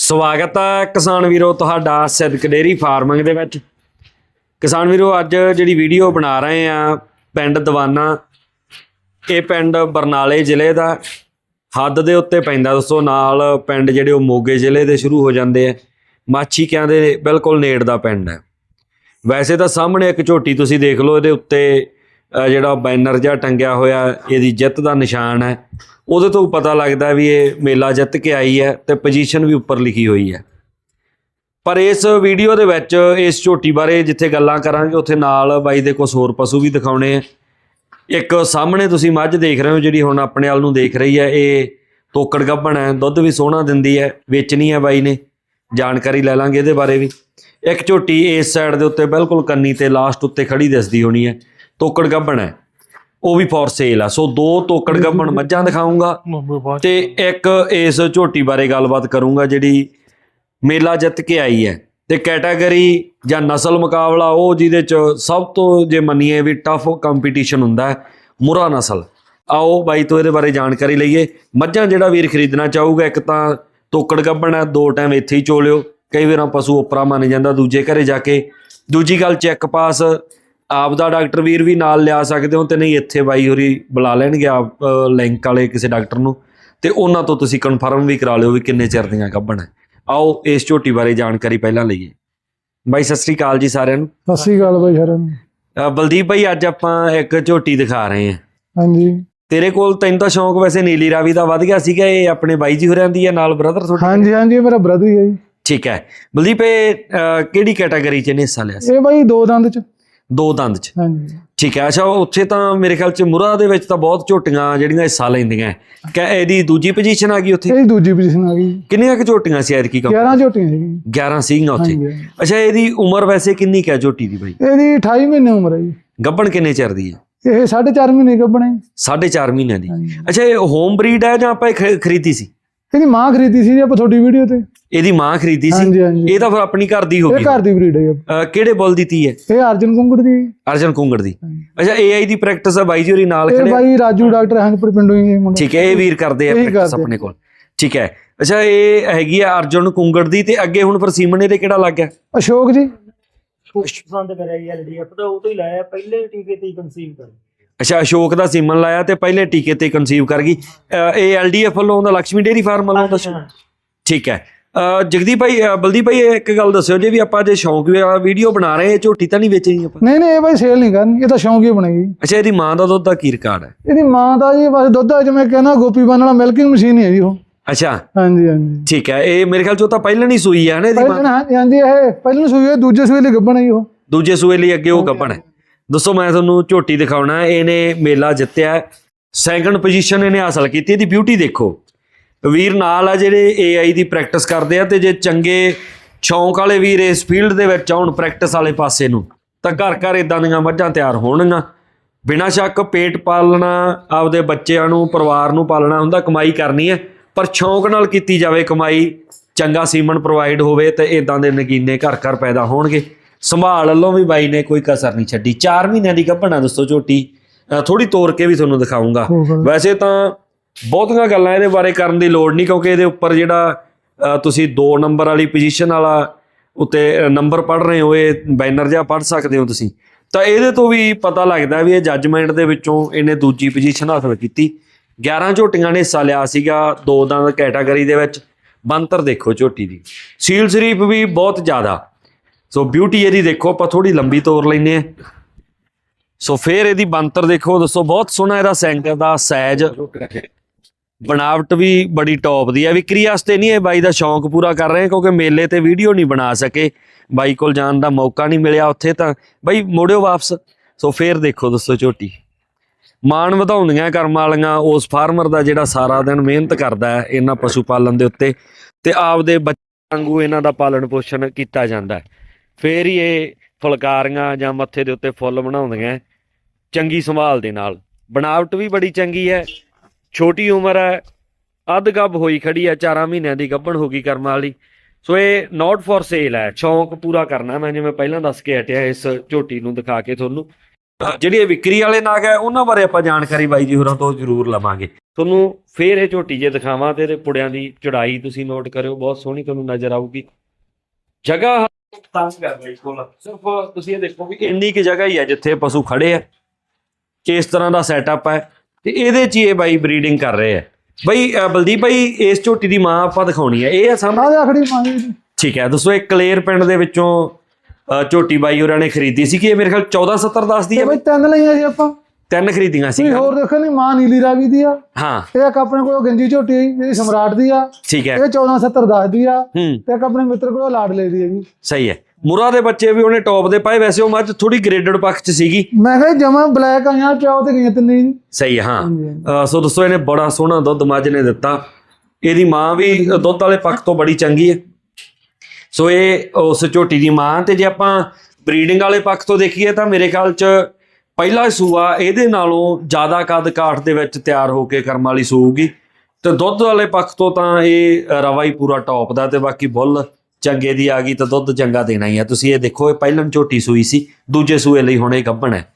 ਸਵਾਗਤ ਹੈ ਕਿਸਾਨ ਵੀਰੋ ਤੁਹਾਡਾ ਸਿੱਧਕ ਡੇਰੀ ਫਾਰਮਿੰਗ ਦੇ ਵਿੱਚ। ਕਿਸਾਨ ਵੀਰੋ, ਅੱਜ ਜਿਹੜੀ ਵੀਡੀਓ ਬਣਾ ਰਹੇ ਆ ਪਿੰਡ ਦਵਾਨਾ, ਇਹ ਪਿੰਡ ਬਰਨਾਲੇ ਜ਼ਿਲ੍ਹੇ ਦਾ। ਹੱਦ ਦੇ ਉੱਤੇ ਪੈਂਦਾ ਦੋਸਤੋ, ਨਾਲ ਪਿੰਡ ਜਿਹੜੇ ਉਹ ਮੋਗੇ ਜ਼ਿਲ੍ਹੇ ਦੇ ਸ਼ੁਰੂ ਹੋ ਜਾਂਦੇ ਆ। ਮਾਛੀ ਕਹਿੰਦੇ ਬਿਲਕੁਲ ਨੇੜ ਦਾ ਪਿੰਡ ਹੈ। ਵੈਸੇ ਤਾਂ ਸਾਹਮਣੇ ਇੱਕ ਝੋਟੀ ਤੁਸੀਂ ਦੇਖ ਲਓ, ਇਹਦੇ ਉੱਤੇ ਜਿਹੜਾ ਬੈਨਰ ਜਿਹਾ ਟੰਗਿਆ ਹੋਇਆ, ਇਹਦੀ ਜਿੱਤ ਦਾ ਨਿਸ਼ਾਨ ਹੈ। ਉਹਦੇ ਤੋਂ ਪਤਾ ਲੱਗਦਾ ਵੀ ਇਹ ਮੇਲਾ ਜਿੱਤ ਕੇ ਆਈ ਹੈ ਤੇ ਪੋਜੀਸ਼ਨ ਵੀ ਉੱਪਰ ਲਿਖੀ ਹੋਈ ਹੈ। ਪਰ ਇਸ ਵੀਡੀਓ ਦੇ ਵਿੱਚ, ਇਸ ਝੋਟੀ ਬਾਰੇ ਜਿੱਥੇ ਗੱਲਾਂ ਕਰਾਂਗੇ, ਉੱਥੇ ਨਾਲ ਬਾਈ ਦੇ ਕੁਝ ਹੋਰ ਪਸ਼ੂ ਵੀ ਦਿਖਾਉਣੇ ਆ। ਇੱਕ ਸਾਹਮਣੇ ਤੁਸੀਂ ਮੱਝ ਦੇਖ ਰਹੇ ਹੋ, ਜਿਹੜੀ ਹੁਣ ਆਪਣੇ ਵੱਲ ਨੂੰ ਦੇਖ ਰਹੀ ਹੈ, ਇਹ ਤੋਕੜ ਗੱਭਣ ਹੈ, ਦੁੱਧ ਵੀ ਸੋਹਣਾ ਦਿੰਦੀ ਹੈ, ਵੇਚਣੀ ਹੈ ਬਾਈ ਨੇ। ਜਾਣਕਾਰੀ ਲੈ ਲਾਂਗੇ ਇਹਦੇ ਬਾਰੇ ਵੀ। ਇੱਕ ਝੋਟੀ ਇਸ ਸਾਈਡ ਦੇ ਉੱਤੇ ਬਿਲਕੁਲ ਕੰਨੀ ਤੇ ਲਾਸਟ ਉੱਤੇ ਖੜੀ ਦਿਸਦੀ ਹੋਣੀ ਹੈ। ਤੋਕੜ ਗੱਭਣ ਹੈ। ਉਹ ਵੀ ਫੋਰ ਸੇਲ ਆ। ਸੋ ਦੋ ਤੋਕੜ ਗੱਭਣ ਮੱਝਾਂ ਦਿਖਾਉਂਗਾ ਤੇ ਇੱਕ ਇਸ ਝੋਟੀ ਬਾਰੇ ਗੱਲਬਾਤ ਕਰੂੰਗਾ ਜਿਹੜੀ ਮੇਲਾ ਜਿੱਤ ਕੇ ਆਈ ਹੈ। ਤੇ ਕੈਟਾਗਰੀ ਜਾਂ ਨਸਲ ਮੁਕਾਬਲਾ ਉਹ ਜਿਹਦੇ ਚ ਸਭ ਤੋਂ ਜੇ ਮੰਨੀਏ ਵੀ ਟਫ ਕੰਪੀਟੀਸ਼ਨ ਹੁੰਦਾ ਹੈ ਮੁਰਾ ਨਸਲ। ਆਓ ਬਾਈ ਤੋਂ ਇਹਦੇ ਬਾਰੇ ਜਾਣਕਾਰੀ ਲਈਏ। ਮੱਝਾਂ ਜਿਹੜਾ ਵੀਰ ਖਰੀਦਣਾ ਚਾਹੂਗਾ ਇੱਕ ਤਾਂ ਤੋਕੜ ਗੱਭਣ ਹੈ ਦੋ ਟਾਈਮ ਇੱਥੇ ਹੀ ਚੋਲਿਓ। ਕਈ ਵਾਰਾਂ ਪਸ਼ੂ ਉਪਰਾ ਮੰਨ ਜਾਂਦਾ ਦੂਜੇ ਘਰੇ ਜਾ ਕੇ। ਦੂਜੀ ਗੱਲ ਚੈੱਕ ਪਾਸ ਆਪ ਦਾ ਡਾਕਟਰ ਵੀਰ ਵੀ ਨਾਲ ਲਿਆ ਸਕਦੇ ਹੋ ਤੇ ਨਹੀਂ ਇੱਥੇ ਬਾਈ ਹੋਰੀ ਬੁਲਾ ਲੈਣਗੇ ਆਪ ਲਿੰਕ ਵਾਲੇ ਕਿਸੇ ਡਾਕਟਰ ਨੂੰ। ਤੇ ਉਹਨਾਂ ਤੋਂ ਤੁਸੀਂ ਕਨਫਰਮ ਵੀ ਕਰਾ ਲਿਓ ਵੀ ਕਿੰਨੇ ਚਿਰ ਦੀਆਂ ਗੱਭਣ ਹੈ। ਆਓ ਇਸ ਝੋਟੀ ਬਾਰੇ ਜਾਣਕਾਰੀ ਪਹਿਲਾਂ ਲਈਏ। ਬਾਈ ਸਤਿ ਸ੍ਰੀ ਅਕਾਲ ਜੀ ਸਾਰਿਆਂ ਨੂੰ। ਸਤਿ ਸ੍ਰੀ ਅਕਾਲ ਬਾਈ ਸਾਰਿਆਂ ਨੂੰ। ਬਲਦੀਪ ਭਾਈ ਅੱਜ ਆਪਾਂ ਇੱਕ ਝੋਟੀ ਦਿਖਾ ਰਹੇ ਹਾਂ। ਹਾਂਜੀ। ਤੇਰੇ ਕੋਲ ਤੈਨੂੰ ਤਾਂ ਸ਼ੌਂਕ ਵੈਸੇ ਨੀਲੀ ਰਾਵੀ ਦਾ ਵੱਧ ਗਿਆ ਸੀਗਾ ਇਹ ਆਪਣੇ ਬਾਈ ਜੀ ਹੋਰਾਂ ਦੀ ਹੈ ਨਾਲ ਬ੍ਰਦਰ ਤੁਹਾਡੇ? ਹਾਂਜੀ ਹਾਂਜੀ ਮੇਰਾ ਬ੍ਰਦਰ ਹੀ ਹੈ ਜੀ। ਠੀਕ ਹੈ। ਬਲਦੀਪ ਇਹ ਕਿਹੜੀ ਕੈਟਾਗਰੀ ਚ ਨੇ ਹਿੱਸਾ ਲਿਆ ਸੀ? ਇਹ ਬਾਈ ਦੋ ਦੰਦ ਚ। ਦੋ ਦੰਦ ਚ। ਹਾਂਜੀ। ਠੀਕ ਹੈ ਅੱਛਾ ਉੱਥੇ ਤਾਂ ਮੇਰੇ ਖਿਆਲ ਚ ਮੁਰਾ ਦੇ ਵਿੱਚ ਤਾਂ ਬਹੁਤ ਝੋਟੀਆਂ ਜਿਹੜੀਆਂ ਹਿੱਸਾ ਲੈਂਦੀਆਂ। ਕਿ ਇਹਦੀ ਦੂਜੀ ਪੋਜੀਸ਼ਨ ਆ ਗਈ ਉੱਥੇ? ਇਹ ਦੂਜੀ ਪੋਜੀਸ਼ਨ ਆ ਗਈ। ਕਿੰਨੀਆਂ ਕੁ ਝੋਟੀਆਂ ਸੀ ਐਤਕੀ ਕੰਮ? 11 ਝੋਟੀਆਂ ਸੀ 11 ਸੀਗੀਆਂ ਉੱਥੇ। ਅੱਛਾ ਇਹਦੀ ਉਮਰ ਵੈਸੇ ਕਿੰਨੀ ਕੁ ਹੈ ਝੋਟੀ ਦੀ ਬਾਈ? ਇਹਦੀ 28 ਮਹੀਨੇ ਉਮਰ ਹੈ ਜੀ। ਗੱਭਣ ਕਿੰਨੇ ਚਿਰ ਦੀ ਹੈ? ਇਹ 4.5 ਮਹੀਨੇ ਗੱਭਣੇ। 4.5 ਮਹੀਨਿਆਂ ਦੀ। ਅੱਛਾ ਇਹ ਹੋਮ ਬਰੀਡ ਹੈ ਜਾਂ ਆਪਾਂ ਇਹ ਖਰੀਦੀ ਸੀ? ਇਹਦੀ ਮਾਂ ਖਰੀਦੀ ਸੀ ਜੀ ਆਪਾਂ ਤੁਹਾਡੀ ਵੀਡੀਓ ਤੇ। ਇਹਦੀ ਮਾਂ ਖਰੀਦੀ ਸੀ? ਹਾਂਜੀ ਹਾਂਜੀ। ਇਹ ਤਾਂ ਫਿਰ ਆਪਣੀ ਘਰ ਦੀ ਹੋ ਇਹ ਗਈ ਘਰ ਦੀ ਬਰੀਡ ਹੈ ਜੀ। ਕਿਹੜੇ ਬੁੱਲ ਦੀ ਤੀ ਹੈ? ਇਹ ਅਰਜਨ ਕੁੰਗੜ ਦੀ ਅਰਜਨ ਕੁੰਗੜ ਦੀ। ਅੱਛਾ ਏਆਈ ਦੀ ਪ੍ਰੈਕਟਿਸ ਆ ਬਾਈ ਜੀ ਹੋਰੀ ਨਾਲ ਇਹ ਖੜੇ ਆ? ਬਾਈ ਰਾਜੂ ਡਾਕਟਰ ਹੰਗਪੁਰ ਪਿੰਡੋਂ ਹੀ ਇਹ ਮੁੰਡਾ। ਠੀਕ ਹੈ ਇਹ ਵੀਰ ਕਰਦੇ ਆ ਇਹੀ ਪ੍ਰੈਕਟਿਸ ਕਰਦੇ। ਆਪਣੇ ਕੋਲ। ਠੀਕ ਹੈ। ਅੱਛਾ ਇਹ ਹੈਗੀ ਆ ਅਰਜਨ ਕੁੰਗੜ ਦੀ ਤੇ ਅੱਗੇ ਹੁਣ ਫਿਰ ਸੀਮਨ ਇਹਦੇ ਕਿਹੜਾ ਲੱਗ ਗਿਆ? ਅਸ਼ੋਕ ਜੀ। ਪਸੰਦ ਕਰਿਆ ਜੀ ਐਲਡੀਐਫ ਦਾ ਉਹ ਤੋਂ ਹੀ ਲਾਇਆ ਪਹਿਲੇ ਟੀਕੇ ਤੇ ਹੀ ਕਨਸੀਵ ਕਰ ਅੱਛਾ ਅਸ਼ੋਕ ਦਾ ਸੀਮਨ ਲਾਇਆ ਤੇ ਪਹਿਲੇ ਟੀਕੇ ਤੇ ਕਨਸੀਵ ਕਰ ਗਈ। ਇਹ ਐਲਡੀਐਫ ਵੱਲੋਂ ਆਉਂਦਾ ਲక్ష్ਮੀ ਡੇਰੀ ਫਾਰਮ ਵੱਲੋਂ ਆਉਂਦਾ? ਠੀਕ ਹੈ। ਜਗਦੀਪ ਭਾਈ ਬਲਦੀਪ ਭਾਈ ਇੱਕ ਗੱਲ ਦੱਸਿਓ ਜੇ ਵੀ ਆਪਾਂ ਜੇ ਸ਼ੌਂਕ ਵੀਡੀਓ ਬਣਾ ਰਹੇ ਇਹ ਝੋਟੀ ਤਾਂ ਨਹੀਂ ਵੇਚਣੀ ਆਪਾਂ? ਨਹੀਂ ਨਹੀਂ ਇਹ ਬਾਈ ਸੇਲ ਨਹੀਂ ਕਰਨੀ ਇਹ ਤਾਂ ਸ਼ੌਂਕ ਹੀ ਬਣਾਈ ਜੀ ਅੱਛਾ ਇਹਦੀ ਮਾਂ ਦਾ ਦੁੱਧ ਦਾ ਕੀ ਰਿਕਾਰਡ ਹੈ? ਇਹਦੀ ਮਾਂ ਦਾ ਜੀ ਬਸ ਦੁੱਧ ਆ ਜਿਵੇਂ ਕਹਿੰਦਾ ਗੋਪੀ ਬੰਨ ਵਾਲਾ ਮਿਲਕਿੰਗ ਮਸ਼ੀਨ ਹੀ ਜੀ ਉਹ। ਅੱਛਾ। ਹਾਂਜੀ ਹਾਂਜੀ। ਠੀਕ ਹੈ ਇਹ ਮੇਰੇ ਖਿਆਲ ਚ ਤਾਂ ਪਹਿਲਾਂ ਨਹੀਂ ਸੂਈ ਹੈ ਨਾ ਇਹਦੀ ਮਾਂ? ਹਾਂਜੀ ਹਾਂਜੀ ਇਹ ਪਹਿਲਾਂ ਸੂਈ ਹੈ ਦੂਜੇ ਸੂਈ ਲਈ ਗੱਬਣ ਹੈ ਜੀ ਉਹ। ਦੂਜੇ ਸੂਏ ਲਈ ਅੱਗੇ ਉਹ ਗੱਭਣ ਹੈ। ਦੱਸੋ, ਮੈਂ ਤੁਹਾਨੂੰ ਝੋਟੀ ਦਿਖਾਉਣਾ ਇਹਨੇ ਮੇਲਾ ਜਿੱਤਿਆ ਸੈਕੰਡ ਪੋਜੀਸ਼ਨ ਇਹਨੇ ਹਾਸਲ ਕੀਤੀ। ਇਹਦੀ ਬਿਊਟੀ ਦੇਖੋ। ਵੀਰ ਨਾਲ ਆ ਜਿਹੜੇ AI ਦੀ ਪ੍ਰੈਕਟਿਸ ਕਰਦੇ ਆ ਤੇ ਜੇ ਚੰਗੇ ਸ਼ੌਂਕ ਵਾਲੇ ਵੀਰ ਇਸ ਫੀਲਡ ਦੇ ਵਿੱਚ ਆਉਣ ਪ੍ਰੈਕਟਿਸ ਵਾਲੇ ਪਾਸੇ ਨੂੰ, ਤਾਂ ਘਰ ਘਰ ਇਦਾਂ ਦੀਆਂ ਮੱਝਾਂ ਤਿਆਰ ਹੋਣਗੀਆਂ। ਬਿਨਾਂ ਸ਼ੱਕ ਪੇਟ ਪਾਲਣਾ, ਆਪਦੇ ਬੱਚਿਆਂ ਨੂੰ, ਪਰਿਵਾਰ ਨੂੰ ਪਾਲਣਾ ਹੁੰਦਾ, ਕਮਾਈ ਕਰਨੀ ਹੈ। ਪਰ ਸ਼ੌਂਕ ਨਾਲ ਕੀਤੀ ਜਾਵੇ ਕਮਾਈ, ਚੰਗਾ ਸੀਮਨ ਪ੍ਰੋਵਾਈਡ ਹੋਵੇ ਤੇ ਇਦਾਂ ਦੇ ਨਗੀਨੇ ਘਰ ਘਰ ਪੈਦਾ ਹੋਣਗੇ। ਸੰਭਾਲ ਵੱਲੋਂ ਵੀ ਬਾਈ ਨੇ ਕੋਈ ਕਸਰ ਨਹੀਂ ਛੱਡੀ। 4 ਮਹੀਨਿਆਂ ਦੀ ਗੱਭਣਾ ਦੱਸੋ ਝੋਟੀ। ਥੋੜੀ ਤੋੜ ਕੇ ਵੀ ਤੁਹਾਨੂੰ ਦਿਖਾਉਂਗਾ। ਵੈਸੇ ਤਾਂ ਬਹੁਤੀਆਂ ਗੱਲਾਂ ਇਹਦੇ ਬਾਰੇ ਕਰਨ ਦੀ ਲੋੜ ਨਹੀਂ ਕਿਉਂਕਿ ਇਹਦੇ ਉੱਪਰ ਜਿਹੜਾ ਤੁਸੀਂ 2 ਨੰਬਰ ਵਾਲੀ ਪੋਜੀਸ਼ਨ ਵਾਲਾ ਉੱਤੇ ਨੰਬਰ ਪੜ ਰਹੇ ਹੋ ਇਹ ਬੈਨਰ ਜਿਹਾ ਪੜ ਸਕਦੇ ਹੋ ਤੁਸੀਂ। ਤਾਂ ਇਹਦੇ ਤੋਂ ਵੀ ਪਤਾ ਲੱਗਦਾ ਵੀ ਇਹ ਜੱਜਮੈਂਟ ਦੇ ਵਿੱਚੋਂ ਇਹਨੇ ਦੂਜੀ ਪੋਜੀਸ਼ਨ ਹਾਸਲ ਕੀਤੀ। 11 ਝੋਟੀਆਂ ਨੇ ਹਿੱਸਾ ਲਿਆ ਸੀਗਾ ਦੋ ਦੰਦ ਕੈਟਾਗਰੀ ਦੇ ਵਿੱਚ। ਬੰਤਰ ਦੇਖੋ ਝੋਟੀ ਦੀ। ਸੀਲ ਸ਼ਰੀਫ ਵੀ ਬਹੁਤ ਜ਼ਿਆਦਾ। ਸੋ ਬਿਊਟੀ ਇਹਦੀ ਦੇਖੋ, ਆਪਾਂ ਥੋੜੀ ਲੰਬੀ ਤੋਰ ਲੈਨੇ ਆ ਸੋ ਫੇਰ ਇਹਦੀ ਬੰਤਰ ਦੇਖੋ, ਦੱਸੋ, ਬਹੁਤ ਸੋਹਣਾ ਇਹਦਾ ਸੈਂਟਰ ਦਾ ਸਾਈਜ਼ ਬਣਾਵਟ ਵੀ ਬੜੀ ਟੌਪ ਦੀ ਹੈ ਵਿਕਰੀ ਵਾਸਤੇ ਨਹੀਂ ਇਹ ਬਾਈ ਦਾ ਸ਼ੌਂਕ ਪੂਰਾ ਕਰ ਰਹੇ, ਕਿਉਂਕਿ ਮੇਲੇ ਤੇ ਵੀਡੀਓ ਨਹੀਂ ਬਣਾ ਸਕੇ। ਬਾਈ ਕੋਲ ਜਾਣ ਦਾ ਮੌਕਾ ਨਹੀਂ ਮਿਲਿਆ ਉੱਥੇ ਤਾਂ। ਬਾਈ, ਮੋੜਿਓ ਵਾਪਸ। ਸੋ ਫੇਰ ਦੇਖੋ, ਦੱਸੋ, ਝੋਟੀ। ਮਾਣ ਵਧਾਉਂਦੀਆਂ ਕਰਮ ਵਾਲੀਆਂ, ਉਸ ਫਾਰਮਰ ਦਾ ਜਿਹੜਾ ਸਾਰਾ ਦਿਨ ਮਿਹਨਤ ਕਰਦਾ ਹੈ, ਇਹਨਾਂ ਪਸ਼ੂ ਪਾਲਣ ਦੇ ਉੱਤੇ। ਤੇ ਆਪਦੇ ਬੱਚਿਆਂ ਵਾਂਗੂ ਇਹਨਾਂ ਦਾ ਪਾਲਣ ਪੋਸ਼ਣ ਕੀਤਾ ਜਾਂਦਾ ਹੈ। ਫੇਰ ਹੀ ਇਹ ਫੁਲਕਾਰੀਆਂ ਜਾਂ ਮੱਥੇ ਦੇ ਉੱਤੇ ਫੁੱਲ ਬਣਾਉਂਦੀਆਂ ਚੰਗੀ ਸੰਭਾਲ ਦੇ ਨਾਲ। ਬਣਾਵਟ ਵੀ ਬੜੀ ਚੰਗੀ ਹੈ। ਛੋਟੀ ਉਮਰ ਹੈ। ਅੱਧ ਗੱਭ ਹੋਈ ਖੜੀ ਹੈ। 4 ਮਹੀਨਿਆਂ ਦੀ ਗੱਭਣ ਹੋ ਗਈ ਕਰਮ ਵਾਲੀ। ਸੋ ਇਹ ਨਾਟ ਫॉर ਸੇਲ ਹੈ। ਸ਼ੌਂਕ ਪੂਰਾ ਕਰਨਾ ਮੈਂ ਜਿਵੇਂ ਪਹਿਲਾਂ ਦੱਸ ਕੇ ਹਟਿਆ ਇਸ ਝੋਟੀ ਨੂੰ ਦਿਖਾ ਕੇ ਤੁਹਾਨੂੰ। ਜਿਹੜੀ ਇਹ ਵਿਕਰੀ ਵਾਲੇ ਨਾਗ ਹੈ, ਉਹਨਾਂ ਬਾਰੇ ਆਪਾਂ ਜਾਣਕਾਰੀ ਬਾਈ ਜੀ ਹੋਰਾਂ ਤੋਂ ਜ਼ਰੂਰ ਲਵਾਂਗੇ। ਤੁਹਾਨੂੰ ਫੇਰ ਇਹ ਝੋਟੀ ਜੇ ਦਿਖਾਵਾਂ ਤੇ ਇਹਦੇ ਪੁੜਿਆਂ ਦੀ ਚੜਾਈ ਤੁਸੀਂ ਨੋਟ ਕਰਿਓ। ਬਹੁਤ ਸੋਹਣੀ ਤੁਹਾਨੂੰ ਨਜ਼ਰ ਆਊਗੀ। ਜਗ੍ਹਾ ਤੰਗ ਕਰ ਰਹੀ ਕੋਲ। ਸਿਰਫ ਤੁਸੀਂ ਇਹ ਦੇਖੋ ਵੀ ਇੰਨੀ ਕਿ ਜਗ੍ਹਾ ਹੀ ਹੈ ਜਿੱਥੇ ਪਸ਼ੂ ਖੜੇ ਆ ਇਸ ਤਰ੍ਹਾਂ ਦਾ ਸੈਟਅਪ ਹੈ ਤੇ ਇਹਦੇ 'ਚ ਹੀ ਇਹ ਬਾਈ ਬਰੀਡਿੰਗ ਕਰ ਰਹੇ ਆ। ਬਈ ਅ, ਬਲਦੀਪ ਬਾਈ ਇਸ ਝੋਟੀ ਦੀ ਮਾਂ ਆਪਾਂ ਦਿਖਾਉਣੀ ਹੈ। ਇਹ ਆ ਸਾਹਮਣੇ? ਆਹ ਆਖੜੀ ਮੰਗੀ ਜੀ। ਠੀਕ ਹੈ ਦੱਸੋ ਇਹ ਕਲੇਰ ਪਿੰਡ ਦੇ ਵਿੱਚੋਂ ਅ, ਝੋਟੀ ਬਾਈ ਹੋਰਾਂ ਨੇ ਖਰੀਦੀ ਸੀ ਕਿ ਇਹ ਮੇਰੇ ਖਿਆਲ 1470 ਦੱਸਦੀ ਤੇ ਹੈ ਬਈ ਤਿੰਨ ਲਈਆਂ ਸੀ ਆਪਾਂ। ਤਿੰਨ ਖਰੀਦੀਆਂ ਸੀ ਤੁਸੀਂ ਹੋਰ ਦੇਖੋ ਨਹੀਂ ਮਾਂ ਨੀਲੀ ਰਾਵੀ ਦੀ ਆ। ਹਾਂ। ਇਹ ਇੱਕ ਆਪਣੇ ਕੋਲ ਗੰਜੀ ਝੋਟੀ ਹੈ ਜਿਹੜੀ ਸਮਰਾਟ ਦੀ ਆ। ਠੀਕ ਹੈ। ਇਹ 1470 ਦੱਸਦੀ ਆ। ਹੂੰ। ਤੇ ਇੱਕ ਆਪਣੇ ਮਿੱਤਰ ਕੋਲ ਲਾਡਲੇ ਦੀ ਹੈ ਜੀ ਸਹੀ ਹੈ। ਮੁਰਾ ਦੇ ਬੱਚੇ ਵੀ ਉਹਨੇ ਟੌਪ ਦੇ ਪਾਏ ਵੈਸੇ ਉਹ ਮੱਝ ਥੋੜੀ ਗ੍ਰੇਡਡ ਪੱਖ 'ਚ ਸੀਗੀ। ਮੈਂ ਕਿਹਾ ਜਮਾ ਬਲੈਕ ਆਈਆਂ ਪਿਓ ਤੇ ਗਈਆਂ ਤਿੰਨੇ ਜੀ ਸਹੀ ਹੈ ਸੋ ਦੋਸਤੋ ਇਹਨੇ ਬੜਾ ਸੋਹਣਾ ਦੁੱਧ ਮੱਝ ਨੇ ਦਿੱਤਾ। ਇਹਦੀ ਮਾਂ ਵੀ ਦੁੱਧ ਵਾਲੇ ਪੱਖ ਤੋਂ ਬੜੀ ਚੰਗੀ ਹੈ। ਸੋ ਇਹ ਉਸ ਝੋਟੀ ਦੀ ਮਾਂ ਤੇ ਜੇ ਆਪਾਂ ਬਰੀਡਿੰਗ ਵਾਲੇ ਪੱਖ ਤੋਂ ਦੇਖੀਏ ਤਾਂ ਮੇਰੇ ਖਿਆਲ 'ਚ ਪਹਿਲਾ ਸੂਆ, ਇਹਦੇ ਨਾਲੋਂ ਜ਼ਿਆਦਾ ਕੱਦ ਕਾਠ ਦੇ ਵਿੱਚ ਤਿਆਰ ਹੋ ਕੇ ਕਰਮ ਵਾਲੀ ਸੂਊਗੀ। ਤੇ ਦੁੱਧ ਵਾਲੇ ਪੱਖ ਤੋਂ ਤਾਂ ਇਹ ਰਵਾ ਹੀ ਪੂਰਾ ਟੌਪ ਦਾ ਤੇ ਬਾਕੀ ਬੁੱਲ ਚੰਗੇ ਦੀ ਆ ਗਈ ਤਾਂ ਦੁੱਧ ਚੰਗਾ ਦੇਣਾ ਹੀ ਆ। ਤੁਸੀਂ ਇਹ ਦੇਖੋ, ਇਹ ਪਹਿਲਨ ਝੋਟੀ ਸੂਈ ਸੀ, ਦੂਜੇ ਸੂਏ ਲਈ ਹੁਣ ਇਹ ਗੱਭਣ ਹੈ।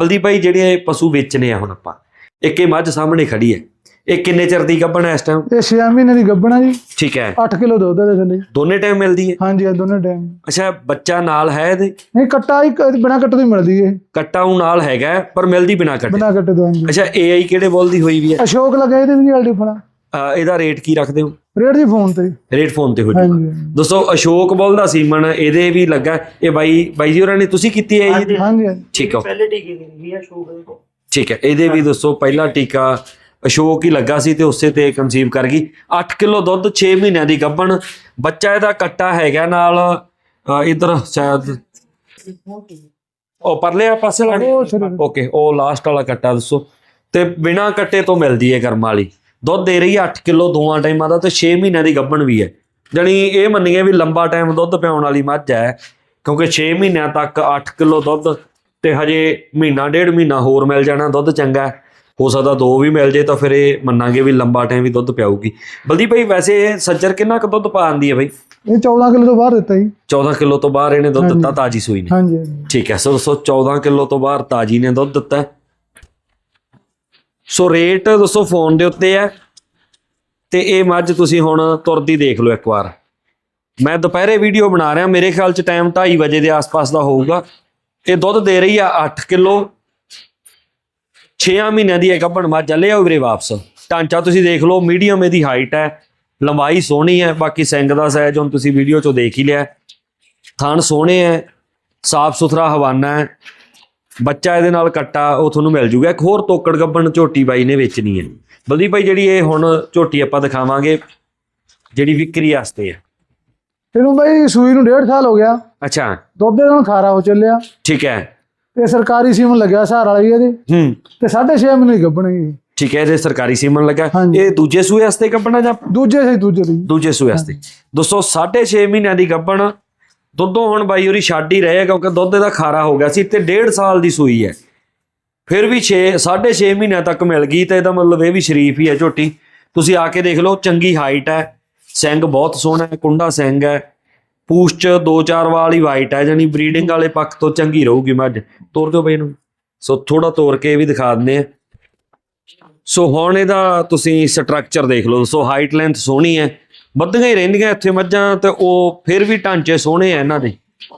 ਬਲਦੀਪ ਭਾਈ ਜਿਹੜੇ ਇਹ ਪਸ਼ੂ ਵੇਚਨੇ ਆ ਹੁਣ ਆਪਾਂ, ਇੱਕ ਇਹ ਮੱਝ ਸਾਹਮਣੇ ਖੜੀ ਹੈ। ਇਹ ਕਿੰਨੇ ਚਿਰ ਦੀ ਗੱਭਣ ਹੈ ਇਸ ਟਾਈਮ ਇਹ 6 ਮਹੀਨੇ ਦੀ ਗੱਬਣਾ ਜੀ। ਠੀਕ ਹੈ। 8 ਕਿਲੋ ਦੁੱਧ ਦੇ ਥੱਲੇ। ਦੋਨੇ ਟਾਈਮ ਮਿਲਦੀ ਹੈ? ਹਾਂਜੀ ਇਹ ਦੋਨੇ ਟਾਈਮ ਅੱਛਾ ਬੱਚਾ ਨਾਲ ਹੈ ਇਹਦੇ? ਨਹੀਂ ਕੱਟਾ ਹੀ ਬਿਨਾ ਕੱਟੇ ਤੋਂ ਹੀ ਮਿਲਦੀ ਹੈ। ਕੱਟਾ ਉਹ ਨਾਲ ਹੈਗਾ ਹੈ, ਪਰ ਮਿਲਦੀ ਬਿਨਾ ਕੱਟੇ। ਬਿਨਾ ਕੱਟੇ ਤੋਂ ਹਾਂਜੀ। ਅੱਛਾ ਏਆਈ ਕਿਹੜੇ ਬੋਲ ਦੀ ਹੋਈ ਵੀ ਹੈ? ਅਸ਼ੋਕ ਲਗਾ ਇਹਦੇ ਵੀ ਐਲਡੀ ਅ, ਇਹਦਾ ਰੇਟ ਕੀ ਰੱਖਦੇ ਹੋ? ਰੇਟ ਦੀ ਫੋਨ ਤੇ। ਰੇਟ ਫੋਨ ਤੇ ਹੋ ਜੀ ਦੋਸਤੋ ਅਸ਼ੋਕ ਬੋਲ ਦਾ ਸੀਮਨ ਇਹਦੇ ਵੀ ਲੱਗਾ। ਇਹ ਬਾਈ ਬਾਈ ਜੀ ਹੋਰਾਂ ਨੇ ਤੁਸੀਂ ਕੀਤੀ ਹੈ ਜੀ ਹਾਂਜੀ ਠੀਕ ਹੈ। ਪਹਿਲੇ ਟੀਕੇ ਦੀ ਆ ਦੇ। ਕੋਲ ਠੀਕ ਹੈ ਇਹਦੇ ਵੀ ਦੋਸਤੋ ਪਹਿਲਾ ਟੀਕਾ ਅਸ਼ੋਕ ਹੀ ਲੱਗਾ ਸੀ ਤੇ ਉਸੇ ਤੇ ਕਨਸੀਵ ਕਰ ਗਈ। 8 ਕਿਲੋ ਦੁੱਧ 6 ਮਹੀਨਿਆਂ ਦੀ ਗੱਭਣ। ਬੱਚਾ ਇਹਦਾ ਕੱਟਾ ਹੈਗਾ ਨਾਲ ਇਧਰ ਸ਼ਾਇਦ ਉਹ ਪਰਲੇ ਆ ਪਾਸੇ ਸਿਰ ਓਕੇ ਉਹ ਲਾਸਟ ਵਾਲਾ ਕੱਟਾ ਦੱਸੋ। ਤੇ ਬਿਨਾ ਕੱਟੇ ਤੋਂ ਮਿਲਦੀ ਹੈ ਕਰਮ ਵਾਲੀ। ਦੁੱਧ ਦੇ ਰਹੀ ਹੈ 8 ਕਿਲੋ ਦੋਆਂ ਟਾਈਮਾਂ ਦਾ ਤੇ 6 ਮਹੀਨਿਆਂ ਦੀ ਗੱਭਣ ਵੀ ਹੈ। ਜਾਣੀ ਇਹ ਮੰਨੀਏ ਵੀ ਲੰਬਾ ਟਾਈਮ ਦੁੱਧ ਪਿਆਉਣ ਵਾਲੀ ਮੱਝ ਹੈ ਕਿਉਂਕਿ 6 ਮਹੀਨਿਆਂ ਤੱਕ 8 ਕਿਲੋ ਦੁੱਧ ਤੇ ਹਜੇ ਮਹੀਨਾ ਡੇਢ ਮਹੀਨਾ ਹੋਰ ਮਿਲ ਜਾਣਾ ਦੁੱਧ ਚੰਗਾ ਹੈ। ਹੋ ਸਕਦਾ ਦੋ ਵੀ ਮਿਲ ਜੇ ਤਾਂ ਫਿਰ ਇਹ ਮੰਨਾਂਗੇ ਵੀ ਲੰਬਾ ਟਾਈਮ ਵੀ ਦੁੱਧ ਪਿਆਊਗੀ। ਬਲਦੀ ਭਾਈ ਵੈਸੇ ਇਹ ਸੱਜਰ ਕਿੰਨਾ ਕੁ ਦੁੱਧ ਪਾਉਂਦੀ ਹੈ ਭਾਈ ਇਹ 14 ਕਿਲੋ ਤੋਂ ਬਾਹਰ ਦਿੱਤਾ ਜੀ। 14 ਕਿਲੋ ਤੋਂ ਬਾਹਰ ਇਹਨੇ ਦੁੱਧ ਦਿੱਤਾ ਤਾਜੀ ਸੂਈ ਨੇ। ਹਾਂਜੀ ਠੀਕ ਹੈ ਸੋ ਦੋਸਤੋ 14 ਕਿਲੋ ਤੋਂ ਬਾਹਰ ਤਾਜੀ ਨੇ ਦੁੱਧ ਦਿੱਤਾ। ਸੋ ਰੇਟ ਦੋਸਤੋ ਫੋਨ ਦੇ ਉੱਤੇ ਹੈ। ਤੇ ਇਹ ਮੱਝ ਤੁਸੀਂ ਹੁਣ ਤੁਰਦੀ ਦੇਖ ਲਓ ਇੱਕ ਵਾਰ। ਮੈਂ ਦੁਪਹਿਰੇ ਵੀਡੀਓ ਬਣਾ ਰਿਹਾ ਮੇਰੇ ਖਿਆਲ ਚ ਟਾਈਮ 2:30 ਵਜੇ ਦੇ ਆਸ-ਪਾਸ ਦਾ ਹੋਊਗਾ। ਇਹ ਦੁੱਧ ਦੇ ਰਹੀ ਆ 8 ਕਿਲੋ। 6 ਮਹੀਨਿਆਂ ਦੀ ਇਹ ਗੱਭਣ ਮੱਝ ਆ, ਲੈ ਆਓ ਵੀਰੇ ਵਾਪਸ। ਢਾਂਚਾ ਤੁਸੀਂ ਦੇਖ ਲਓ ਮੀਡੀਅਮ ਇਹਦੀ ਹਾਈਟ ਹੈ ਲੰਬਾਈ ਸੋਹਣੀ ਹੈ ਬਾਕੀ ਸਿੰਗ ਦਾ ਸਾਈਜ਼ ਹੁਣ ਤੁਸੀਂ ਵੀਡੀਓ ਚੋਂ ਦੇਖ ਹੀ ਲਿਆ ਥਣ ਸੋਹਣੇ ਹੈ ਸਾਫ਼ ਸੁਥਰਾ ਹਵਾਨਾ ਹੈ ਬੱਚਾ ਇਹਦੇ ਨਾਲ ਕੱਟਾ ਉਹ ਤੁਹਾਨੂੰ ਮਿਲ ਜੂਗਾ। ਇੱਕ ਹੋਰ ਤੋਕੜ ਗੱਬਣ ਝੋਟੀ ਬਾਈ ਨੇ ਵੇਚਣੀ ਹੈ। ਬਲਦੀਪ ਭਾਈ ਜਿਹੜੀ ਇਹ ਹੁਣ ਝੋਟੀ ਆਪਾਂ ਦਿਖਾਵਾਂਗੇ ਜਿਹੜੀ ਵਿਕਰੀ ਵਾਸਤੇ ਹੈ। ਇਹਨੂੰ ਬਈ ਸੂਈ ਨੂੰ ਡੇਢ ਸਾਲ ਹੋ ਗਿਆ। ਅੱਛਾ। ਦੁੱਧ ਨਾਲ ਖਾਰਾ ਹੋ ਚੱਲਿਆ। ਠੀਕ ਹੈ। ਤੇ ਸਰਕਾਰੀ ਸੀਮਨ ਲੱਗਿਆ ਸਹਾਰ ਵਾਲੀ ਇਹਦੇ। ਹੂੰ। ਤੇ 6.5 ਮਹੀਨੇ ਗੱਬਣ ਠੀਕ ਹੈ ਇਹਦੇ ਸਰਕਾਰੀ ਸੀਮਨ ਲੱਗਾ। ਹਾਂਜੀ। ਇਹ ਦੂਜੇ ਸੂਏ ਵਾਸਤੇ ਗੱਬਣਾ ਜਾਂ ਦੂਜੇ ਸੇ ਦੂਜੇ ਦੀ। ਦੂਜੇ ਸੂਏ ਵਾਸਤੇ? ਦੋਸਤੋ 6.5 ਮਹੀਨਿਆਂ ਦੀ ਗੱਬਣ ਦੁੱਧੋਂ ਹੁਣ ਬਾਈ ਹੋਰੀ ਛੱਡ ਹੀ ਰਹੇ ਆ ਕਿਉਂਕਿ ਦੁੱਧ ਇਹਦਾ ਖਾਰਾ ਹੋ ਗਿਆ ਸੀ ਤੇ 1.5 ਸਾਲ ਦੀ ਸੂਈ ਹੈ। ਫਿਰ ਵੀ 6 6.5 ਮਹੀਨਿਆਂ ਤੱਕ ਮਿਲ ਗਈ ਤਾਂ ਇਹਦਾ ਮਤਲਬ ਇਹ ਵੀ ਸ਼ਰੀਫ ਹੀ ਹੈ ਝੋਟੀ। ਤੁਸੀਂ ਆ ਕੇ ਦੇਖ ਲਓ ਚੰਗੀ ਹਾਈਟ ਹੈ। ਸਿੰਘ ਬਹੁਤ ਸੋਹਣਾ ਹੈ ਕੁੰਡਾ ਸਿੰਘ ਹੈ। ਪੂਛ ਚ ਦੋ ਚਾਰ ਵਾਲ ਵਾਈਟ ਹੈ ਜਾਨੀ ਬਰੀਡਿੰਗ ਵਾਲੇ ਪੱਖ ਤੋਂ ਚੰਗੀ ਰਹੂਗੀ ਮੱਝ। ਤੋਰ ਦਿਓ ਬਈ ਨੂੰ ਸੋ ਥੋੜਾ ਤੋਰ ਕੇ ਇਹ ਵੀ ਦਿਖਾ ਦਿੰਦੇ ਆ। ਸੋ ਹੁਣ ਇਹਦਾ ਤੁਸੀਂ ਸਟਰਕਚਰ ਦੇਖ ਲਓ। ਸੋ ਹਾਈਟ ਲੈਂਥ ਸੋਹਣੀ ਹੈ। ਵੱਧੀਆਂ ਹੀ ਰਹਿੰਦੀਆਂ ਇੱਥੇ ਮੱਝਾਂ ਤੇ ਉਹ ਫਿਰ ਵੀ ਢਾਂਚੇ ਸੋਹਣੇ ਆ ਇਹਨਾਂ ਦੇ।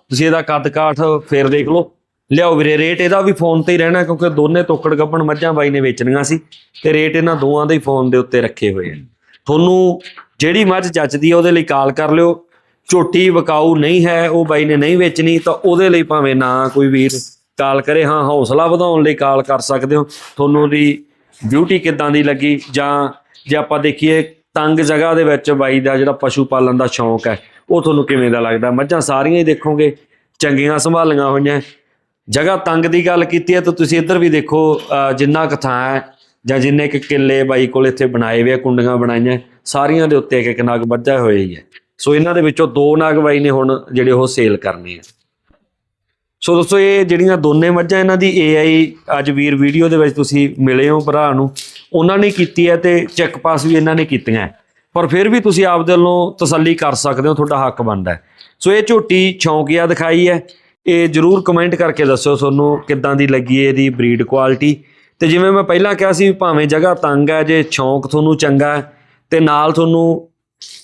ਤੁਸੀਂ ਇਹਦਾ ਕੱਦ ਕਾਠ ਫੇਰ ਦੇਖ ਲਓ। ਲਿਆਓ ਵੀਰੇ ਰੇਟ ਇਹਦਾ ਵੀ ਫੋਨ ਤੇ ਹੀ ਰਹਿਣਾ ਕਿਉਂਕਿ ਦੋਨੇ ਤੋਕੜ ਗੱਪਣ ਮੱਝਾਂ ਬਾਈ ਨੇ ਵੇਚਣੀਆਂ ਸੀ ਤੇ ਰੇਟ ਇਹਨਾਂ ਦੋਵਾਂ ਦੇ ਹੀ ਫੋਨ ਦੇ ਉੱਤੇ ਰੱਖੇ ਹੋਏ ਆ। ਤੁਹਾਨੂੰ ਜਿਹੜੀ ਮੱਝ ਜੱਚਦੀ ਹੈ ਉਹਦੇ ਲਈ ਕਾਲ ਕਰ ਲਿਓ। ਝੋਟੀ ਵਿਕਾਊ ਨਹੀਂ ਹੈ, ਉਹ ਬਾਈ ਨੇ ਨਹੀਂ ਵੇਚਣੀ, ਤਾਂ ਉਹਦੇ ਲਈ ਭਾਵੇਂ ਨਾ ਕੋਈ ਵੀਰ ਕਾਲ ਕਰੇ। ਹਾਂ, ਹੌਸਲਾ ਵਧਾਉਣ ਲਈ ਕਾਲ ਕਰ ਸਕਦੇ ਹੋ। ਤੁਹਾਨੂੰ ਦੀ ਬਿਊਟੀ ਕਿੱਦਾਂ ਦੀ ਲੱਗੀ? ਜਾਂ ਜੇ ਆਪਾਂ ਦੇਖੀਏ, ਤੰਗ ਜਗ੍ਹਾ ਦੇ ਵਿੱਚ ਬਾਈ ਦਾ ਜਿਹੜਾ ਪਸ਼ੂ ਪਾਲਣ ਦਾ ਸ਼ੌਂਕ ਹੈ, ਉਹ ਤੁਹਾਨੂੰ ਕਿਵੇਂ ਦਾ ਲੱਗਦਾ? ਮੱਝਾਂ ਸਾਰੀਆਂ ਹੀ ਦੇਖੋਗੇ, ਚੰਗੀਆਂ ਸੰਭਾਲੀਆਂ ਹੋਈਆਂ। ਜਗ੍ਹਾ ਤੰਗ ਦੀ ਗੱਲ ਕੀਤੀ ਹੈ, ਤਾਂ ਤੁਸੀਂ ਇੱਧਰ ਵੀ ਦੇਖੋ ਜਿੰਨਾ ਕੁ ਥਾਂ ਹੈ, ਜਾਂ ਜਿੰਨੇ ਕੁ ਕਿੱਲੇ ਬਾਈ ਕੋਲ ਇੱਥੇ ਬਣਾਏ ਹੋਏ ਆ, ਕੁੰਡੀਆਂ ਬਣਾਈਆਂ, ਸਾਰੀਆਂ ਦੇ ਉੱਤੇ ਇੱਕ ਇੱਕ ਨਗ ਵੱਜਾ ਹੋਇਆ ਹੀ ਹੈ। ਸੋ ਇਹਨਾਂ ਦੇ ਵਿੱਚੋਂ ਦੋ ਨਗ ਬਾਈ ਨੇ ਹੁਣ ਜਿਹੜੇ ਉਹ ਸੇਲ ਕਰਨੇ ਆ। ਸੋ ਦੋਸਤੋ, ਇਹ ਜਿਹੜੀਆਂ ਦੋਨੇ ਮੱਝਾਂ ਇਹਨਾਂ ਦੀ AI ਅੱਜ ਵੀਰ ਵੀਡੀਓ ਦੇ ਵਿੱਚ ਤੁਸੀਂ ਮਿਲੇ ਹੋ ਭਰਾ ਨੂੰ, ਉਹਨਾਂ ਨੇ ਕੀਤੀ ਹੈ ਤੇ ਚੈੱਕ ਪਾਸ ਵੀ ਇਹਨਾਂ ਨੇ ਕੀਤੀਆਂ ਹੈ। ਪਰ ਫਿਰ ਵੀ ਤੁਸੀਂ ਆਪ ਦਿਲ ਨੂੰ ਤਸੱਲੀ ਕਰ ਸਕਦੇ ਹੋ, ਤੁਹਾਡਾ ਹੱਕ ਬਣਦਾ ਸੋ ਇਹ ਝੋਟੀ ਛੌਂਕਿਆ ਦਿਖਾਈ ਹੈ। ਇਹ ਜਰੂਰ ਕਮੈਂਟ ਕਰਕੇ ਦੱਸਿਓ ਤੁਹਾਨੂੰ ਕਿੱਦਾਂ ਦੀ ਲੱਗੀ ਇਹਦੀ ਬਰੀਡ ਕੁਆਲਿਟੀ ਤੇ ਜਿਵੇਂ ਮੈਂ ਪਹਿਲਾਂ ਕਿਹਾ ਸੀ, ਭਾਵੇਂ ਜਗ੍ਹਾ ਤੰਗ ਹੈ, ਜੇ ਸ਼ੌਂਕ ਤੁਹਾਨੂੰ ਚੰਗਾ ਹੈ, ਤੇ ਨਾਲ ਤੁਹਾਨੂੰ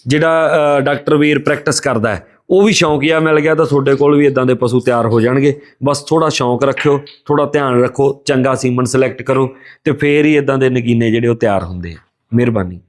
ਜਿਹੜਾ ਡਾਕਟਰ ਵੀਰ ਪ੍ਰੈਕਟਿਸ ਕਰਦਾ ਹੈ, ਉਹ ਵੀ ਸ਼ੌਂਕੀਆ ਮਿਲ ਗਿਆ ਤਾਂ ਤੁਹਾਡੇ ਕੋਲ ਵੀ ਇਦਾਂ ਦੇ ਪਸ਼ੂ ਤਿਆਰ ਹੋ ਜਾਣਗੇ। ਬਸ ਥੋੜਾ ਸ਼ੌਂਕ ਰੱਖਿਓ ਥੋੜਾ ਧਿਆਨ ਰੱਖੋ, ਚੰਗਾ ਸੀਮਨ ਸਿਲੈਕਟ ਕਰੋ ਤੇ ਫੇਰ ਹੀ ਇਦਾਂ ਦੇ ਨਗੀਨੇ ਜਿਹੜੇ ਉਹ ਤਿਆਰ ਹੁੰਦੇ ਆ। ਮਿਹਰਬਾਨੀ।